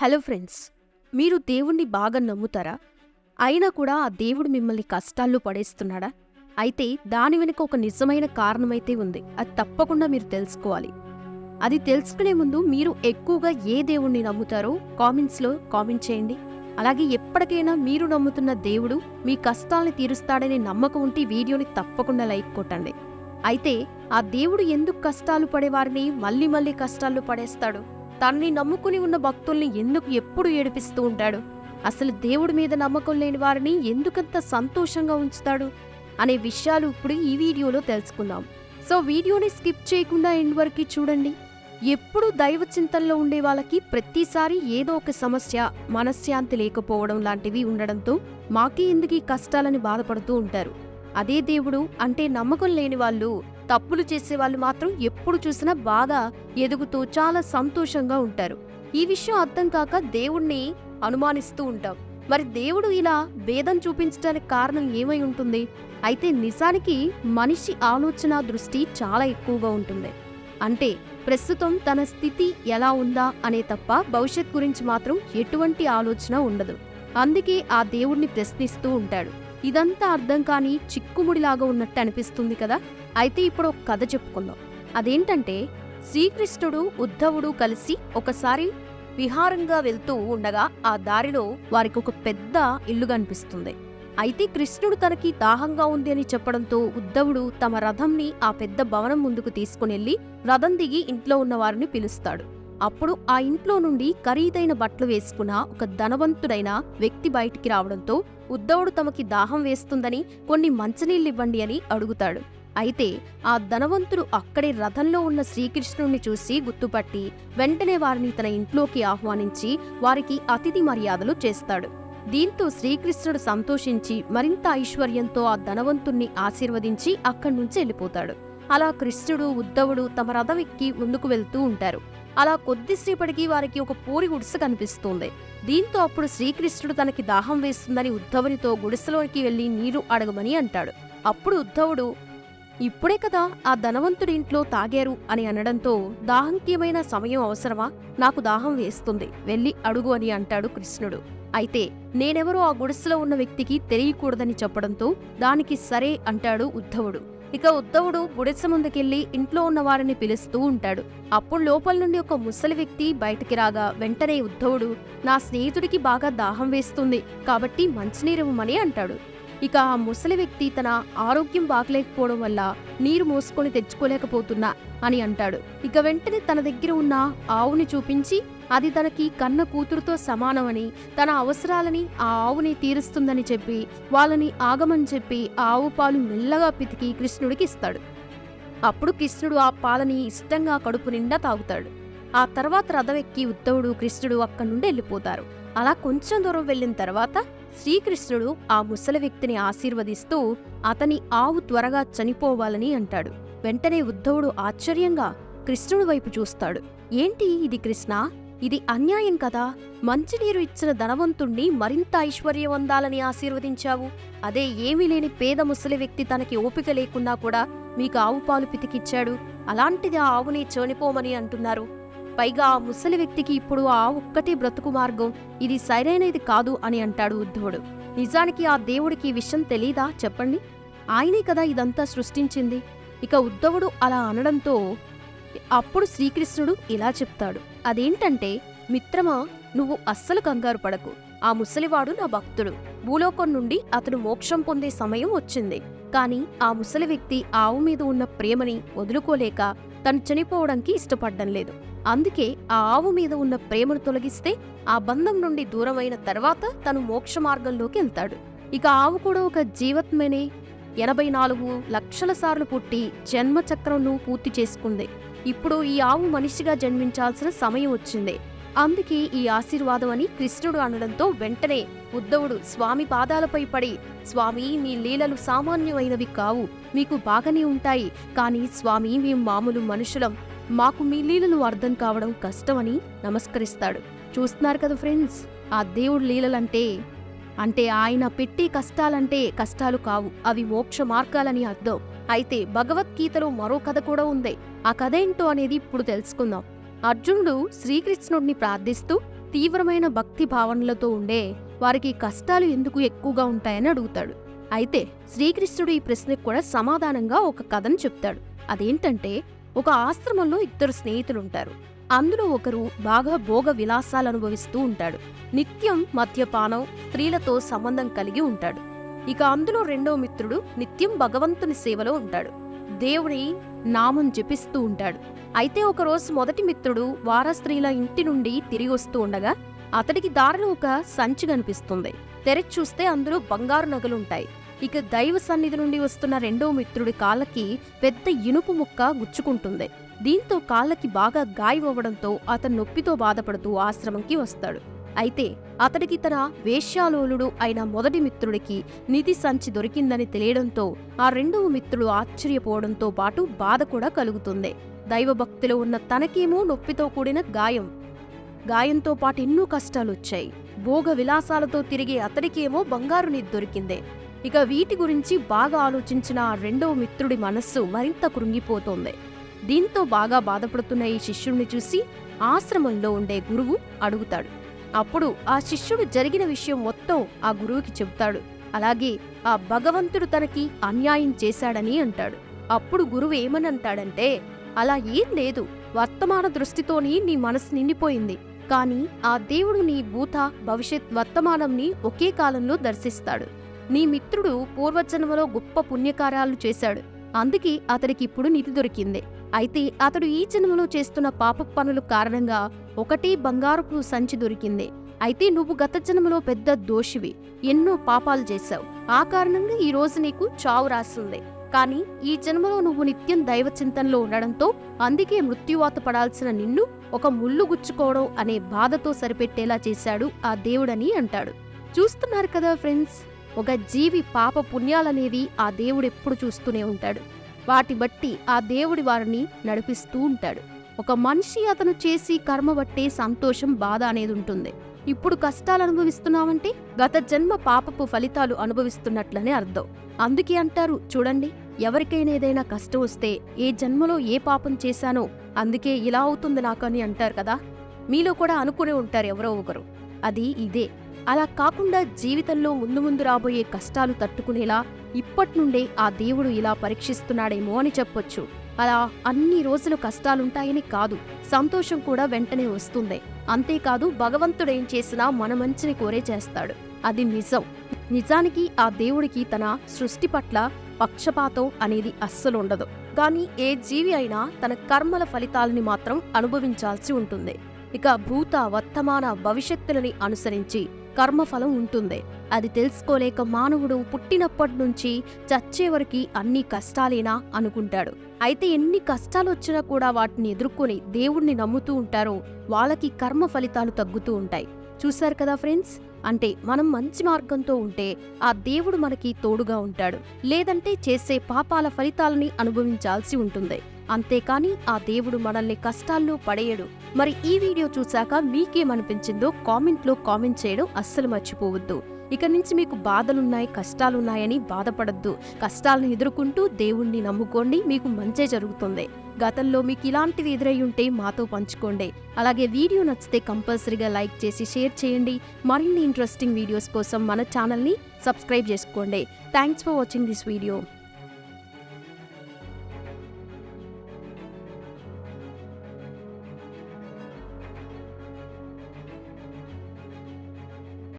Hello friends మీరు దేవుణ్ణి బాగా నమ్ముతారా? అయినా కూడా ఆ దేవుడు మిమ్మల్ని కష్టాల్లో పడేస్తున్నాడా? అయితే దాని వెనుక ఒక నిజమైన కారణమైతే ఉంది. అది తప్పకుండా మీరు తెలుసుకోవాలి. అది తెలుసుకునే ముందు మీరు ఎక్కువగా ఏ దేవుణ్ణి నమ్ముతారో కామెంట్స్లో కామెంట్ చేయండి. అలాగే ఎప్పటికైనా మీరు నమ్ముతున్న దేవుడు మీ కష్టాల్ని తీరుస్తాడనే నమ్మకం ఉంటే వీడియోని తప్పకుండా లైక్ కొట్టండి. అయితే ఆ దేవుడు ఎందుకు కష్టాలు పడేవారిని మళ్ళీ మళ్ళీ కష్టాల్లో పడేస్తాడు? తన్ని నమ్ముకుని ఉన్న భక్తుల్ని ఎందుకు ఎప్పుడు ఏడిపిస్తూ ఉంటాడు? అసలు దేవుడి మీద నమ్మకం లేని వారిని ఎందుకంత సంతోషంగా ఉంచుతాడు? అనే విషయాలు ఇప్పుడు ఈ వీడియోలో తెలుసుకుందాం. సో వీడియోని స్కిప్ చేయకుండా ఎండ్ వరకు చూడండి. ఎప్పుడు దైవ చింతనలో ఉండే వాళ్ళకి ప్రతిసారి ఏదో ఒక సమస్య మనశ్శాంతి లేకపోవడం లాంటివి ఉండడంతో మాకే ఎందుకు ఈ కష్టాలని బాధపడుతూ ఉంటారు? అదే దేవుడు అంటే నమ్మకం లేని వాళ్ళు తప్పులు చేసే వాళ్ళు మాత్రం ఎప్పుడు చూసినా బాగా ఎదుగుతూ చాలా సంతోషంగా ఉంటారు. ఈ విషయం అర్థం కాక దేవుణ్ణి అనుమానిస్తూ ఉంటాం. మరి దేవుడు ఇలా భేదం చూపించడానికి కారణం ఏమై ఉంటుంది? అయితే నిజానికి మనిషి ఆలోచన దృష్టి చాలా ఎక్కువగా ఉంటుంది. అంటే ప్రస్తుతం తన స్థితి ఎలా ఉందా అనే తప్ప భవిష్యత్ గురించి మాత్రం ఎటువంటి ఆలోచన ఉండదు. అందుకే ఆ దేవుణ్ణి ప్రశ్నిస్తూ ఉంటాడు. ఇదంతా అర్థం కాని చిక్కుముడిలాగా ఉన్నట్టు అనిపిస్తుంది కదా? అయితే ఇప్పుడు ఒక కథ చెప్పుకుందాం. అదేంటంటే శ్రీకృష్ణుడు ఉద్ధవుడు కలిసి ఒకసారి విహారంగా వెళ్తూ ఉండగా ఆ దారిలో వారికి ఒక పెద్ద ఇల్లు కనిపిస్తుంది. అయితే కృష్ణుడు తనకి దాహంగా ఉంది అని చెప్పడంతో ఉద్ధవుడు తమ రథంని ఆ పెద్ద భవనం ముందుకు తీసుకునెళ్ళి రథం దిగి ఇంట్లో ఉన్న వారిని పిలుస్తాడు. అప్పుడు ఆ ఇంట్లో నుండి ఖరీదైన బట్టలు వేసుకున్న ఒక ధనవంతుడైన వ్యక్తి బయటికి రావడంతో ఉద్ధవుడు తమకి దాహం వేస్తుందని కొన్ని మంచినీళ్ళివ్వండి అని అడుగుతాడు. అయితే ఆ ధనవంతుడు అక్కడే రథంలో ఉన్న శ్రీకృష్ణుణ్ణి చూసి గుర్తుపట్టి వెంటనే వారిని తన ఇంట్లోకి ఆహ్వానించి వారికి అతిథి మర్యాదలు చేస్తాడు. దీంతో శ్రీకృష్ణుడు సంతోషించి మరింత ఐశ్వర్యంతో ఆ ధనవంతుణ్ణి ఆశీర్వదించి అక్కడి నుంచి వెళ్ళిపోతాడు. అలా కృష్ణుడు ఉద్ధవుడు తమ రథం ఎక్కి ముందుకు వెళ్తూ ఉంటారు. అలా కొద్దిసేపటికి వారికి ఒక పూరి గుడిసె కనిపిస్తుంది. దీంతో అప్పుడు శ్రీకృష్ణుడు తనకి దాహం వేస్తుందని ఉద్ధవునితో గుడిసెలోకి వెళ్ళి నీరు అడగమని అంటాడు. అప్పుడు ఉద్ధవుడు ఇప్పుడే కదా ఆ ధనవంతుడి ఇంట్లో తాగారు అని అనడంతో దాహంక్యమైన సమయం అవసరమా? నాకు దాహం వేస్తుంది. వెళ్ళి అడుగు అని అంటాడు కృష్ణుడు. అయితే నేనెవరో ఆ గుడిసెలో ఉన్న వ్యక్తికి తెలియకూడదని చెప్పడంతో దానికి సరే అంటాడు ఉద్ధవుడు. ఇక ఉద్ధవుడు గుడిసె ముందుకెళ్ళి ఇంట్లో ఉన్న వారిని పిలుస్తూ ఉంటాడు. అప్పుడు లోపల నుండి ఒక ముసలి వ్యక్తి బయటికి రాగా వెంటనే ఉద్ధవుడు నా స్నేహితుడికి బాగా దాహం వేస్తుంది. కాబట్టి మంచినీరు మంచినీరివ్వమని అంటాడు. ఇక ఆ ముసలి వ్యక్తి తన ఆరోగ్యం బాగలేకపోవడం వల్ల నీరు మోసుకొని తెచ్చుకోలేకపోతున్నా అని అంటాడు. ఇక వెంటనే తన దగ్గర ఉన్న ఆవుని చూపించి అది తనకి కన్న కూతురుతో సమానమని తన అవసరాలని ఆ ఆవుని తీరుస్తుందని చెప్పి వాళ్ళని ఆగమని చెప్పి ఆ ఆవు పాలు మెల్లగా పితికి కృష్ణుడికి ఇస్తాడు. అప్పుడు కృష్ణుడు ఆ పాలని ఇష్టంగా కడుపు నిండా తాగుతాడు. ఆ తర్వాత రథం ఎక్కి ఉద్ధవుడు కృష్ణుడు అక్కడి నుండి వెళ్ళిపోతారు. అలా కొంచెం దూరం వెళ్ళిన తర్వాత శ్రీకృష్ణుడు ఆ ముసలి వ్యక్తిని ఆశీర్వదిస్తూ అతని ఆవు త్వరగా చనిపోవాలని అంటాడు. వెంటనే ఉద్ధవుడు ఆశ్చర్యంగా కృష్ణుడి వైపు చూస్తాడు. ఏంటి ఇది కృష్ణ? ఇది అన్యాయం కదా? మంచినీరు ఇచ్చిన ధనవంతుణ్ణి మరింత ఐశ్వర్యవందాలని ఆశీర్వదించావు. అదే ఏమీ లేని పేద ముసలి వ్యక్తి తనకి ఓపిక లేకున్నా కూడా మీకు ఆవు పాలు పితికిచ్చాడు. అలాంటిది ఆ ఆవుని చనిపోమని అంటున్నారు. పైగా ఆ ముసలి వ్యక్తికి ఇప్పుడు ఆ ఒక్కటి బ్రతుకు మార్గం. ఇది సరైనది కాదు అని అంటాడు ఉద్ధవుడు నిజానికి ఆ దేవుడికి విషయం తెలీదా? చెప్పండి. ఆయనే కదా ఇదంతా సృష్టించింది. ఇక ఉద్ధవుడు అలా అనడంతో అప్పుడు శ్రీకృష్ణుడు ఇలా చెప్తాడు. అదేంటంటే మిత్రమా నువ్వు అస్సలు కంగారు పడకు. ఆ ముసలివాడు నా భక్తుడు. భూలోకం నుండి అతను మోక్షం పొందే సమయం వచ్చింది. కాని ఆ ముసలి వ్యక్తి ఆవు మీద ఉన్న ప్రేమని వదులుకోలేక తను చనిపోవడానికి ఇష్టపడడం లేదు. అందుకే ఆ ఆవు మీద ఉన్న ప్రేమను తొలగిస్తే ఆ బంధం నుండి దూరమైన తర్వాత తను మోక్ష మార్గంలోకి వెళ్తాడు. ఇక ఆవు కూడా ఒక జీవత్మని. ఎనభై నాలుగు లక్షల సార్లు పుట్టి జన్మచక్రంను పూర్తి చేసుకుంది. ఇప్పుడు ఈ ఆవు మనిషిగా జన్మించాల్సిన సమయం వచ్చింది. అందుకే ఈ ఆశీర్వాదం అని కృష్ణుడు అనడంతో వెంటనే ఉద్ధవుడు స్వామి పాదాలపై పడి స్వామి మీ లీలలు సామాన్యమైనవి కావు మీకు బాగానే ఉంటాయి కానీ స్వామి మేము మామూలు మనుషులం. మాకు మీ లీలలు అర్థం కావడం కష్టమని నమస్కరిస్తాడు. చూస్తున్నారు కదా ఫ్రెండ్స్ ఆ దేవుడు లీలలంటే అంటే ఆయన పెట్టే కష్టాలంటే కష్టాలు కావు అవి మోక్ష మార్గాలని అర్థం. అయితే భగవద్గీతలో మరో కథ కూడా ఉంది. ఆ కథ ఏంటో అనేది ఇప్పుడు తెలుసుకుందాం. అర్జునుడు శ్రీకృష్ణుడిని ప్రార్థిస్తూ తీవ్రమైన భక్తి భావనలతో ఉండే వారికి కష్టాలు ఎందుకు ఎక్కువగా ఉంటాయని అడుగుతాడు. అయితే శ్రీకృష్ణుడు ఈ ప్రశ్నకు కూడా సమాధానంగా ఒక కథను చెప్తాడు. అదేంటంటే ఒక ఆశ్రమంలో ఇద్దరు స్నేహితులుంటారు. అందులో ఒకరు బాగా భోగ విలాసాలు అనుభవిస్తూ ఉంటాడు. నిత్యం మద్యపానం స్త్రీలతో సంబంధం కలిగి ఉంటాడు. ఇక అందులో రెండో మిత్రుడు నిత్యం భగవంతుని సేవలో ఉంటాడు. దేవుడి నామం జపిస్తూ ఉంటాడు. అయితే ఒకరోజు మొదటి మిత్రుడు వారస్త్రీల ఇంటి నుండి తిరిగి వస్తూ ఉండగా అతడికి దారిలో ఒక సంచి కనిపిస్తుంది. తెరచి చూస్తే అందులో బంగారు నగలుంటాయి. ఇక దైవ సన్నిధి నుండి వస్తున్న రెండో మిత్రుడి కాళ్ళకి పెద్ద ఇనుపు ముక్క గుచ్చుకుంటుంది. దీంతో కాళ్ళకి బాగా గాయమవ్వడంతో అతను నొప్పితో బాధపడుతూ ఆశ్రమంకి వస్తాడు. అయితే అతడికి తన వేశ్యాలోలుడు అయిన మొదటి మిత్రుడికి నిధి సంచి దొరికిందని తెలియడంతో ఆ రెండవ మిత్రుడు ఆశ్చర్యపోవడంతో పాటు బాధ కూడా కలుగుతుంది. దైవభక్తిలో ఉన్న తనకేమో నొప్పితో కూడిన గాయం. గాయంతో పాటు ఎన్నో కష్టాలొచ్చాయి. భోగ విలాసాలతో తిరిగే అతడికేమో బంగారు నిధి దొరికిందే. ఇక వీటి గురించి బాగా ఆలోచించిన ఆ రెండవ మిత్రుడి మనస్సు మరింత కృంగిపోతోంది. దీంతో బాగా బాధపడుతున్న ఈ శిష్యుణ్ణి చూసి ఆశ్రమంలో ఉండే గురువు అడుగుతాడు. అప్పుడు ఆ శిష్యుడు జరిగిన విషయం మొత్తం ఆ గురువుకి చెబుతాడు. అలాగే ఆ భగవంతుడు తనకి అన్యాయం చేశాడని అంటాడు. అప్పుడు గురువు ఏమనంటాడంటే అలా ఏం లేదు. వర్తమాన దృష్టితోని నీ మనసు నిండిపోయింది. కాని ఆ దేవుడు నీ భూత భవిష్యత్ వర్తమానంని ఒకే కాలంలో దర్శిస్తాడు. నీ మిత్రుడు పూర్వజన్మలో గొప్ప పుణ్యకార్యాలు చేశాడు. అందుకే అతడికి ఇప్పుడు నిధి దొరికింది. అయితే అతడు ఈ జన్మలో చేస్తున్న పాప పనుల కారణంగా ఒకటి బంగారపు సంచి దొరికింది. అయితే నువ్వు గత జన్మలో పెద్ద దోషివి. ఎన్నో పాపాలు చేశావు. ఆ కారణంగా ఈ రోజు నీకు చావు రాస్తుంది కానీ ఈ జన్మలో నువ్వు నిత్యం దైవ చింతనలో ఉండడంతో అందుకే మృత్యువాత పడాల్సిన నిన్ను ఒక ముళ్ళు గుచ్చుకోవడం అనే బాధతో సరిపెట్టేలా చేశాడు ఆ దేవుడని అంటాడు. చూస్తున్నారు కదా ఫ్రెండ్స్ ఒక జీవి పాప పుణ్యాలనేవి ఆ దేవుడు ఎప్పుడు చూస్తూనే ఉంటాడు. వాటి బట్టి ఆ దేవుడి వారిని నడిపిస్తూ ఉంటాడు. ఒక మనిషి అతను చేసి కర్మ బట్టే సంతోషం బాధ అనేది ఉంటుంది. ఇప్పుడు కష్టాలు అనుభవిస్తున్నావంటే గత జన్మ పాపపు ఫలితాలు అనుభవిస్తున్నట్లనే అర్థం. అందుకే అంటారు చూడండి ఎవరికైనా ఏదైనా కష్టం వస్తే ఏ జన్మలో ఏ పాపం చేశానో అందుకే ఇలా అవుతుంది నాకని అంటారు కదా? మీలో కూడా అనుకునే ఉంటారు ఎవరో ఒకరు. అది ఇదే. అలా కాకుండా జీవితంలో ముందు ముందు రాబోయే కష్టాలు తట్టుకునేలా ఇప్పటి నుండే ఆ దేవుడు ఇలా పరీక్షిస్తున్నాడేమో అని చెప్పొచ్చు. అలా అన్ని రోజులు కష్టాలుంటాయని కాదు సంతోషం కూడా వెంటనే వస్తుంది. అంతేకాదు భగవంతుడేం చేసినా మన మంచిని కోరే చేస్తాడు. అది నిజం. నిజానికి ఆ దేవుడికి తన సృష్టి పట్ల పక్షపాతం అనేది అస్సలుండదు. కానీ ఏ జీవి అయినా తన కర్మల ఫలితాలని మాత్రం అనుభవించాల్సి ఉంటుంది. ఇక భూత వర్తమాన భవిష్యత్తులని అనుసరించి కర్మఫలం ఉంటుంది. అది తెలుసుకోలేక మానవుడు పుట్టినప్పటి నుంచి చచ్చే అన్ని కష్టాలేనా అనుకుంటాడు. అయితే ఎన్ని కష్టాలు వచ్చినా కూడా వాటిని ఎదుర్కొని దేవుణ్ణి నమ్ముతూ ఉంటారో వాళ్ళకి కర్మ ఫలితాలు తగ్గుతూ ఉంటాయి. చూశారు కదా ఫ్రెండ్స్? అంటే మనం మంచి మార్గంతో ఉంటే ఆ దేవుడు మనకి తోడుగా ఉంటాడు. లేదంటే చేసే పాపాల ఫలితాలని అనుభవించాల్సి ఉంటుంది. అంతేకాని ఆ దేవుడు మనల్ని కష్టాల్లో పడేయడు. మరి ఈ వీడియో చూశాక మీకేమనిపించిందో కామెంట్లో కామెంట్ చేయడం అస్సలు మర్చిపోవద్దు. ఇక నుంచి మీకు బాధలున్నాయి కష్టాలున్నాయని బాధపడద్దు. కష్టాలను ఎదుర్కొంటూ దేవుణ్ణి నమ్ముకోండి మీకు మంచే జరుగుతుంది. గతంలో మీకు ఇలాంటివి ఎదురై ఉంటే మాతో పంచుకోండి. అలాగే వీడియో నచ్చితే కంపల్సరీగా లైక్ చేసి షేర్ చేయండి. మరిన్ని ఇంట్రెస్టింగ్ వీడియోస్ కోసం మన ఛానల్ని సబ్స్క్రైబ్ చేసుకోండి. Thanks for watching this video